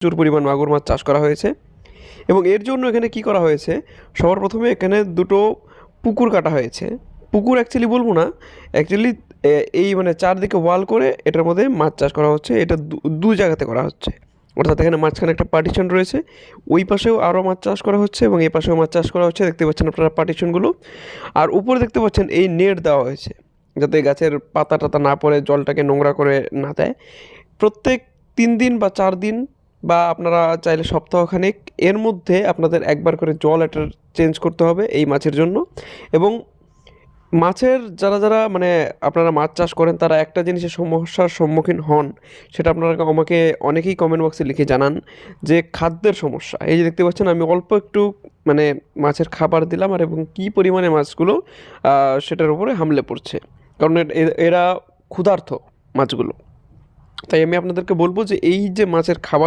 প্রচুর পরিমাণ মাগুর মাছ চাষ করা হয়েছে এবং এর জন্য এখানে কি করা হয়েছে? সবার প্রথমে এখানে দুটো পুকুর কাটা হয়েছে। পুকুর অ্যাকচুয়ালি বলব না অ্যাকচুয়ালি এই মানে চারদিকে ওয়াল করে এটার মধ্যে মাছ চাষ করা হচ্ছে, এটা দু- জায়গাতে করা হচ্ছে। অর্থাৎ এখানে মাঝখানে একটা পার্টিশন রয়েছে, ওই পাশেও আরও মাছ চাষ করা হচ্ছে এবং এই পাশেও মাছ চাষ করা হচ্ছে, দেখতে পাচ্ছেন আপনারা পার্টিশনগুলো আর উপরে দেখতে পাচ্ছেন এই নেট দেওয়া হয়েছে, যাতে গাছের পাতা টাতা না পড়ে, জলটাকে নোংরা করে না দেয়। প্রত্যেক তিন দিন বা চার দিন বা আপনারা চাইলে সপ্তাহখানেক এর মধ্যে আপনাদের একবার করে জল এটার চেঞ্জ করতে হবে এই মাছের জন্য। এবং মাছের যারা যারা মানে আপনারা মাছ চাষ করেন, তারা একটা জিনিসের সমস্যার সম্মুখীন হন, সেটা আপনারা আমাকে অনেকেই কমেন্ট বক্সে লিখে জানান যে খাদ্যের সমস্যা। এই যে দেখতে পাচ্ছেন, আমি অল্প একটু মানে মাছের খাবার দিলাম আর এবং কী পরিমাণে মাছগুলো সেটার উপরে হামলে পড়ছে। কারণ এরা ক্ষুধার্ত মাছগুলো। তাই আমি আপনাদেরকে বলব যে এই যে মাছের খাবার